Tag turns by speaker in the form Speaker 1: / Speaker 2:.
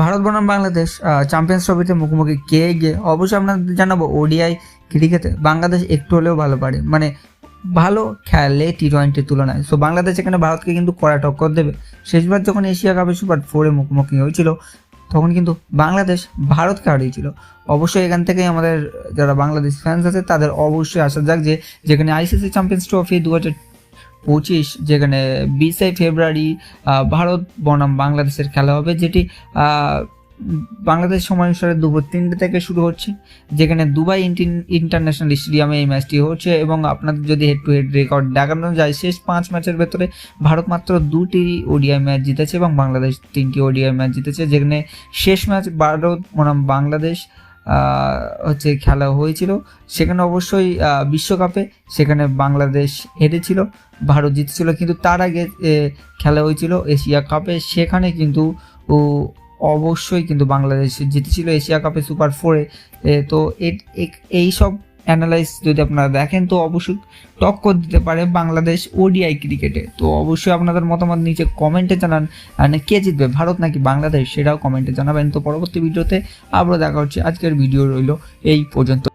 Speaker 1: ভারত বনাম বাংলাদেশ চ্যাম্পিয়ন্স ট্রফিতে মুখোমুখি কে গিয়ে অবশ্যই আপনাদের জানাব, ওডিআই ক্রিকেটে বাংলাদেশ একটু হলেও ভালো পারে। মানে ভালো খেলে টি টোয়েন্টির তুলনায়। সো বাংলাদেশ এখানে ভারতকে কিন্তু কড়া টক্কর দেবে। শেষবার যখন এশিয়া কাপে সুপার ফোরে মুখোমুখি হয়েছিল, তখন কিন্তু বাংলাদেশ ভারতকে হারিয়েছিল। অবশ্যই এখান থেকেই আমাদের যারা বাংলাদেশ ফ্যান্স আছে, তাদের অবশ্যই আসা যাক যে, যেখানে আইসিসি চ্যাম্পিয়ন্স ট্রফি দু হাজার পঁচিশ, যেখানে বিশে ফেব্রুয়ারি ভারত বনাম বাংলাদেশের খেলা হবে, যেটি বাংলাদেশ সময় অনুসারে দুপুর তিনটে থেকে শুরু হচ্ছে, যেখানে দুবাই ইন্টারন্যাশনাল স্টেডিয়ামে এই ম্যাচটি হচ্ছে এবং আপনাদের যদি হেড টু হেড রেকর্ড দেখানো যায়, শেষ পাঁচ ম্যাচের ভেতরে ভারত মাত্র দুটি ওডিআই ম্যাচ জিতেছে এবং বাংলাদেশ তিনটি ওডিআই ম্যাচ জিতেছে, যেখানে শেষ ম্যাচ ভারত বনাম বাংলাদেশ হচ্ছে খেলা হয়েছিল। সেখানে অবশ্যই বিশ্বকাপে সেখানে বাংলাদেশ হেরেছিল, ভারত জিতেছিল। কিন্তু তার আগে খেলা হয়েছিল এশিয়া কাপে। সেখানে কিন্তু অবশ্যই কিন্তু বাংলাদেশ জিতেছিল এশিয়া কাপে সুপার ফোরে তো এই সব অ্যানালাইজ যদি আপনারা দেখেন, তো অবশ্যই টক্কর দিতে পারে বাংলাদেশ ওডিআই ক্রিকেটে তো অবশ্যই আপনাদের মতামত নিচে কমেন্টে জানান। মানে কে জিতবে, ভারত নাকি বাংলাদেশ, সেটাও কমেন্টে জানাবেন। তো পরবর্তী ভিডিওতে আবারও দেখা হচ্ছে। আজকের ভিডিও রইল এই পর্যন্ত।